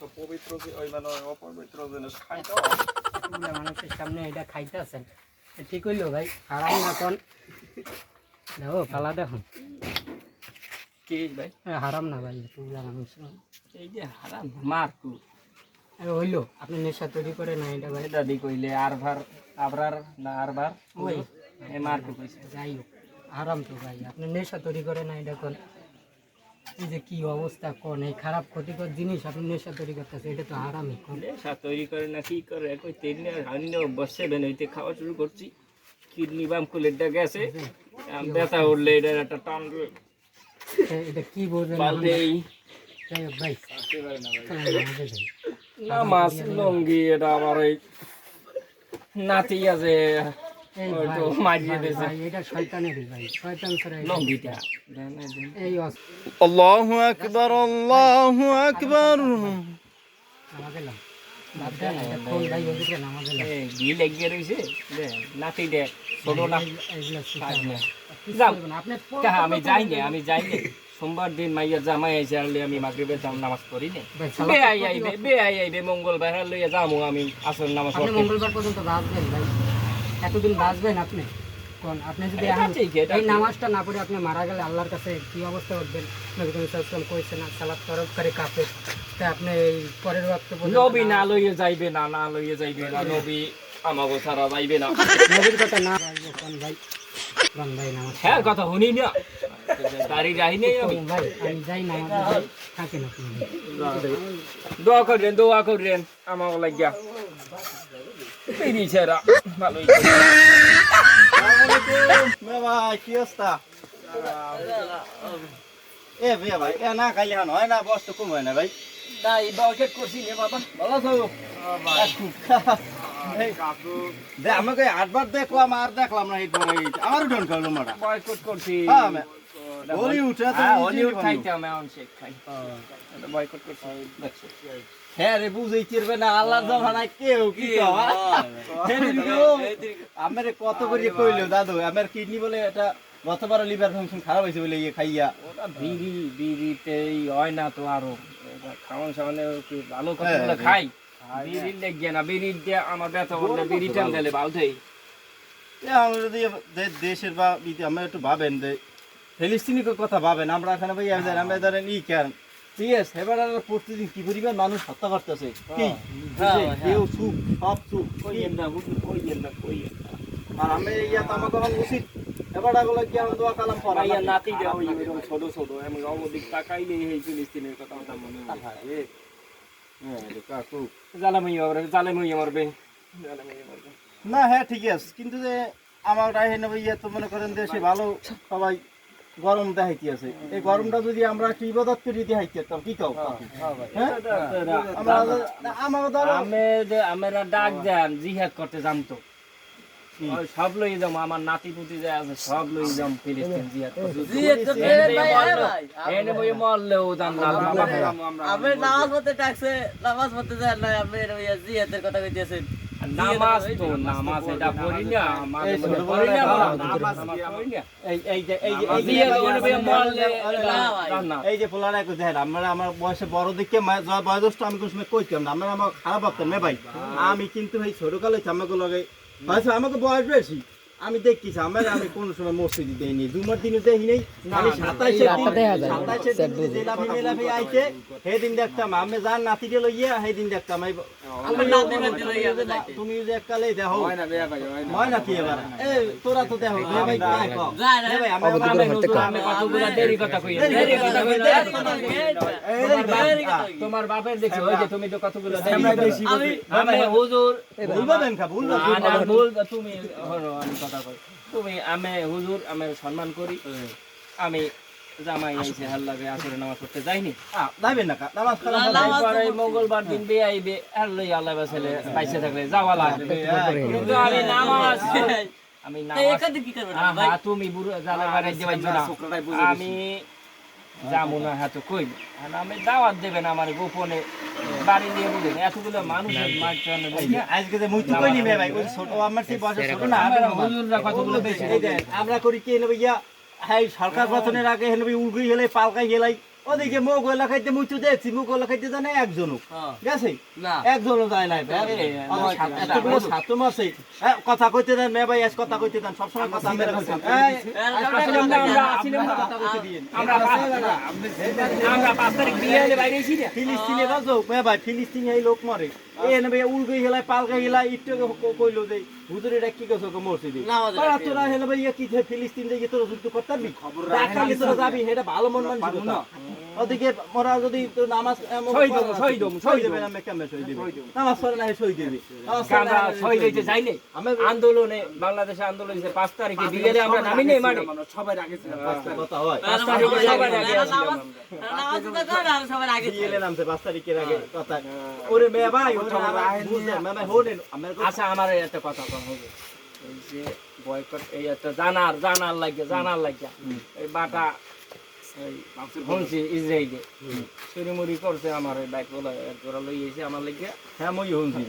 তো পবিত্র ওই মানে অপবিত্র জিনিস খাই মানুষের সামনে এটা খাইতেছেন ঠিক হইল ভাই হারাম না দেখো পালা দেখুন। কে ভাই? হারাম না ভাই এতগুলা মানুষ। এই যে হারাম মারকু হইল আপনি নেশা তৈরি করে না এটা ভাই। এটা দি কইলে আরভার আবরার না আরবার ওই। এ মারকু কইছে যাই হোক হারাম তো ভাই আপনি নেশা তৈরি করে না এটা কোন এই যে কি অবস্থা কোন এই খারাপ ক্ষতিকর জিনিস আপনি নেশা তৈরি করতেছে এটা তো হারামই নেশা তৈরি করে না কি করে? কই তিন হান্য বসে বেন হইতে খাওয়া শুরু করছি। কিডনি বাম কুলেরটা গেছে। আম ব্যথা উঠলে এটা একটা টান এটা কি বলবেন ভাই। আমাদের নামাজ লঙ্গি এটা আবার ওই নাতি আছে। তো মারিয়ে দিয়েছে। এটা ভাই শয়তান ছাড়া লঙ্গিটা এই আকবার আল্লাহ আকবার। আমি যাই না আমি যাই না। সোমবার দিন মাইয়া জামাই আইসে আনলে আমি মাগরিবের জাম নামাজ পড়ি না। ভাই, বে আই আইবে বে আই আইবে মঙ্গলবার লইয়া যামু আমি আসল নামাজ আপনি মঙ্গলবার পর্যন্ত ভাই। এতদিন বাঁচবেন আপনি? কোন আপনি যদি এই নামাজটা না পড়ে আপনি মারা গেলে আল্লাহর কাছে কি অবস্থা উঠবেন? নবী করিম সাল্লাল্লাহু আলাইহি কইছে না সালাত তরফ করে কাফের। তা আপনি এই পরের ওয়াক্ত নবী না লইয়া যাইবে না না লইয়া যাইবে না। নবী আমাগো ছাড়া যাইবে না। নবীর কথা না কোন ভাই? কোন ভাই নামাজ হ্যাঁ কথা শুনি না। গাড়ি যাই নেই আমি। ভাই? আমি যাই না থাকেন আপনি। দোয়া করেন দোয়া করেন। আমাকে লাগিয়া। এই ছেড়া ভালোই। ভাই কি অবস্থা এ বিয়া ভাই এ না খাইলে হান হয় না বস্তু কম হয় না ভাই। না এই বকেট করছি নে বাবা। ভালো দে আমাকে আটবার দেখলাম আর দেখলাম না এই আমারও ডন করল মারা। বয়কট করছি। হ্যাঁ আমি বলি উঠে তো হ্যাঁ নিজেই হলিউড খাইতাম এখন শেখ খাই। বয়কট করছি। হ্যাঁ রে বুঝেই চিরবে না আল্লাহর জমানায় কেউ কি আমার কত করে কইলো দাদু? আমার কিডনি বলে এটা গতবার লিভার ফাংশন খারাপ হয়েছে বলে ইয়ে খাইয়া। ওটা বিড়ি বিড়িতেই হয় না তো আরও। খাওয়ান সামানে ভালো কথা হ্যাঁ, খাই বিড়ির লেগে না বিড়ির দিয়ে আমার ব্যথা করলে বিড়ি টান দিলে বাউতেই এ আমরা যদি দেশের বা আমরা একটু ভাবেন যে ফিলিস্তিনির কথা ভাবেন আমরা এখানে ভাই যাই আমরা ধরেন ই কেন? ঠিক আছে এবার আর প্রতিদিন কি পরিমাণ মানুষ হত্যা করতেছে? কি? হ্যাঁ, কেউ চুপ সব কইয়েন না কইয়েন না কইয়েন আর আমি ইয়া তো আমাকে উচিত এবার আগুলো কি আমি দোয়া কালাম করা মাইয়া নাতি দেওয়া ওই এরকম ছোট ছোট এমন অবদিক তাকাইলে এই ফিলিস্তিনের কথা কথা মনে হয়। আমার না হ্যাঁ ঠিক আছে। কিন্তু যে আমার ইয়ে তো মনে করেন দেশে ভালো সবাই গরম দেখাইতে আছে। এই গরমটা যদি আমরা একটু ইবাদত করে দিয়ে হাইতে পারতাম কি কাউ হ্যাঁ আমরা আমাকে ধরো আমরা ডাক দেন জিহাদ করতে জানতো ওই সব লই যাম আমার নাতি পুতি যে আছে সব লই যাম ফিলিস্তিন জিহাদ এনে বই মরলেও জান না আমি নামাজ পড়তে ডাকছে নামাজ পড়তে যায় না আপনি জিয়াতের কথা কইতেছেন। নামাজ তো নামাজ এটা পড়ি না আমাদের পড়ি না নামাজ পড়ি না এই এই যে এই যে এই যে এই দেখেন আমরা আমার বয়সে বড় দিকে বয়োজ্যেষ্ঠ আমি কোনো সময় কইতাম না আমরা আমার খারাপ ভাবতাম না ভাই আমি কিন্তু ভাই ছোটকালে আমাকে লগে আমাকে বয়স বেশি আমি দেখতেছি আমার আমি কোন সময় মসজিদে দেইনি জুমার দিনে দেখি নেই আমি সাতাইশে দিন সাতাইশে লাফি মেলাফি আইছে সেই দিন দেখতাম আমি যান নাতিকে লইয়া সেই দিন দেখতাম এই আমার নাতি নাতি লইয়া তুমি যে- এককালে দেখো। হয় নাকি এবার? এই তোরা তো দেখো এ ভাই কাই কও যায় না। ভাই আমি আমি হুজুর আমি কতগুলা দেরি কথা কই দেরি কথা কই তোমার বাপের দেখছি ওই যে তুমি তো কতগুলো আমি আমি হুজুর। ভুলবা দেন খা ভুলবা না, না, ভুল তুমি আমি কথা কই তুমি আমি হুজুর আমি সম্মান করি। আমি জামাই আইছে হাল লাগে আসরে নামাজ পড়তে যাইনি। যাবেন না নামাজ তারপরে মঙ্গলবার দিন বে আইবে আর লই আল্লাহ বাসলে পাইছে থাকলে যাওয়া লাগবে। কিন্তু আমি নামাজ আমি নামাজ তুমি বুড়ো জালে বাড়াই দেওয়ার জন্য আমি যাব না হ্যাঁ তো কই? আর আমি দাওয়াত দেবেন আমার গোপনে বাড়ি নিয়ে বলেন এতগুলো মানুষ আজকে যে মুই তো কই নিবে ভাই ওই ছোট আমার সেই বয়স ছোট না? আমরা হুজুররা কতগুলো বেশি আমরা করি কি নেবে ইয়া হ্যাঁ সরকার গঠনের আগে হেন উলগুই হেলাই পালকাই হেলাই। ওদিকে মুখ ওলা খাইতে মুচু দেখছি মুখ ওলা খাইতে জানে একজনও। হ্যাঁ। গেছে না। একজনও যায় নাই এতগুলো ছাত্র মাসে হ্যাঁ, কথা কইতে দেন মেয়ে ভাই আজ কথা কইতে দেন সবসময় কথা মেরে ফেলছেন এই, আসছিলাম না, আমরা কথা কইতে দিয়েন। আমরা পাঁচ- তারিখ বিয়ে বাইরে ফিলিস্তিনে বাজো মেয়ে ভাই ফিলিস্তিনে এই লোক মরে। এ নেবে উলগে হেলাই পালগে হেলাই ইট্টে কইলো যে হুজুর এটা কি কইছো মসজিদে নামাজে তোরা হেলে ভাই কি যে ফিলিস্তিন তোরা যুদ্ধ করতে পারবি দেখালি তোরা যাবি এটা ভালো মন মানসিকতা ওদিকে মোরা যদি তো নামাজ শহীদ দেবে না কেমনে শহীদ দেবে? নামাজ পড়ে না দেবে। আমরা যাই নাই আন্দোলনে বাংলাদেশে আন্দোলন হয়েছে পাঁচ তারিখে বিকেলে আমরা নামি নেই মাঠে কথা হয়। পাঁচ তারিখে সবার আগে নামাজ তো আর সবার আগে বিয়েলে নামছে পাঁচ তারিখের আগে কথা। ওরে মেয়ে ভাই ওরে মে ভাই আমার আচ্ছা আমার একটা কথা কম হবে। এই যে বয়কট এই একটা জানার জানার লাগে জানার লাগে এই বাটা শুনছি ইসরায়েলে চুরিমুরি করছে আমার বাইকগুলো একজোড়া লই এসে আমার লাগে। হ্যাঁ মই শুনছি।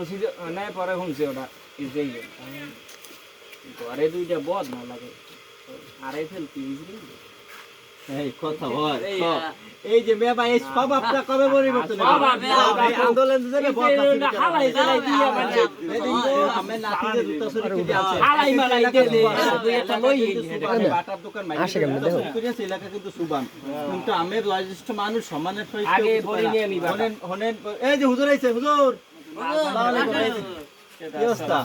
উচিত নাই পরে শুনছে ওটা ইসরায়েলে ঘরে দুইটা বদ না লাগে। আড়াই ফেলতি ইসরায়েলে কথা হয় এই, সব। যে ভাই এই স্বভাবটা কবে পরিবর্তন আন্দোলন দিয়া মানে একটা লই কিন্তু আমি বয়োজ্যেষ্ঠ মানুষ সম্মানের এই যে হুজুর আইছে, হুজুর। কি অবস্থা?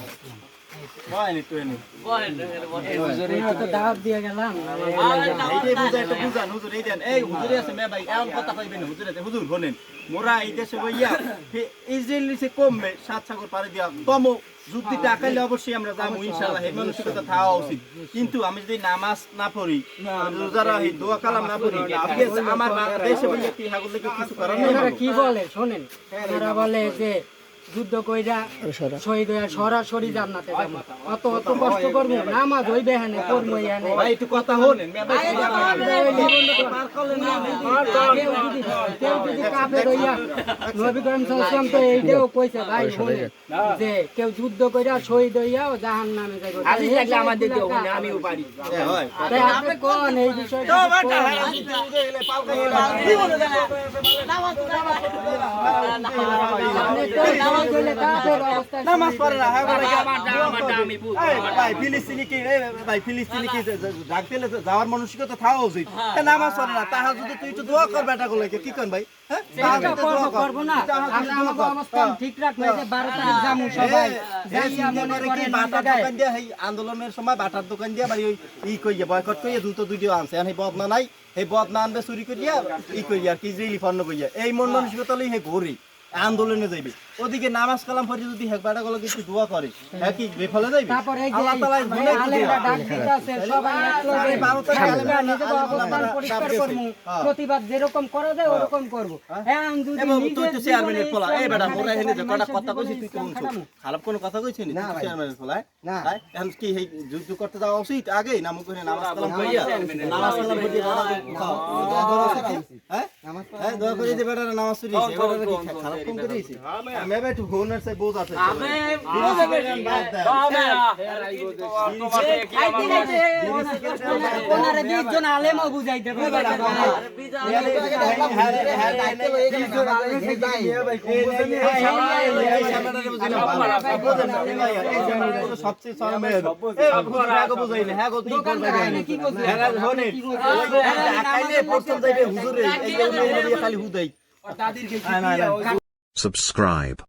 কমবে, সাত সাগর দিয়া, কম অবশ্যই আমরা যাব, ইনশাআল্লাহ, এই মানসিকতা থাকা উচিত। কিন্তু আমি যদি নামাজ না পড়ি রোজা রাখি দোয়া কালাম না পড়ি আমার দেশে। কি বলে শোনেন বলে যে যুদ্ধ কইরা শহীদ হইয়া সরাসরি জান্নাতে যাব। অত অত কষ্ট করব নামাজ হইবে হ্যাঁ করব ভাই একটু কথা হলেন মেয়ে ভাই, পার করলেন না। কেউ যদি হইয়া নবী করিম সাল্লাল্লাহু তো এইটাও কইছে ভাই শোনেন যে কেউ যুদ্ধ কইরা শহীদ হইয়া জাহান নামে যাবে আজি থাকলে আমাদের দিও আমিও পারি। হয়। আপনি কোন এই বিষয়টা আপনি নামাজ হইলে কাফের অবস্থা নামাজ পড়ে না বলে গিয়া, আমারটা আমারটা আমি বুঝব এই ভাই ফিলিস্তিনি কি এই ভাই ফিলিস্তিনি কি যে- যে- ডাক দিলে তো যাওয়ার থাকা উচিত নামাজ পড়ে না তাহার যদি তুই একটু দোয়া কর বেটা কি ভাই কর। যে এই আন্দোলনের সময় বাটার দোকান দিয়ে বাড়ি ই কইয়া বয়কট কইয়া দুটো দুইটিও আনছে এই বদনা নাই এই বদনা আনবে চুরি করিয়া ই আর কি ইসরায়েলি পণ্য কইয়া এই মন মানসিকতা লই হে ঘুরি আন্দোলনে যাইবে ওদিকে নামাজ কালাম পড়ে যদি হেক বাটা গুলো কিছু দোয়া করে হ্যাঁ কি বেফলে যাইবে তারপর আল্লাহ তাআলা এই আলেমরা ডাক দিতেছে সবাই একলগে তারিখ আলেমরা নিজেদের আলেমরা অবস্থান পরিষ্কার। করব হ্যাঁ। প্রতিবাদ যেরকম করা যায় ওরকম করব এখন যদি এবং তুই তো চেয়ারম্যানের পোলা এই বেটা মোরা এখানে যে কটা কথা কইছিস তুই তো ইসলাম খারাপ কোনো কথা কইছিস নি চেয়ারম্যানের পোলা না এখন কি এই যুদ্ধ করতে যাওয়া উচিত আগে না মুখ করে নামাজ কালাম কইয়া নামাজ কালাম কইয়া হ্যাঁ নামাজ হ্যাঁ দোয়া করে যে বেটা নামাজ পড়িস এবারে কি খারাপ কম করিস আমি এবার একটু হোনার সে বোঝ আছে খাইতে খাইতে ওনারে বিশ জন আলেম বুঝাই আলেমও বুঝাইতে পারবে না। সবচেয়ে হ্যাঁ দোকান কাহিনী কি বলছে? খালি হুদাই Subscribe.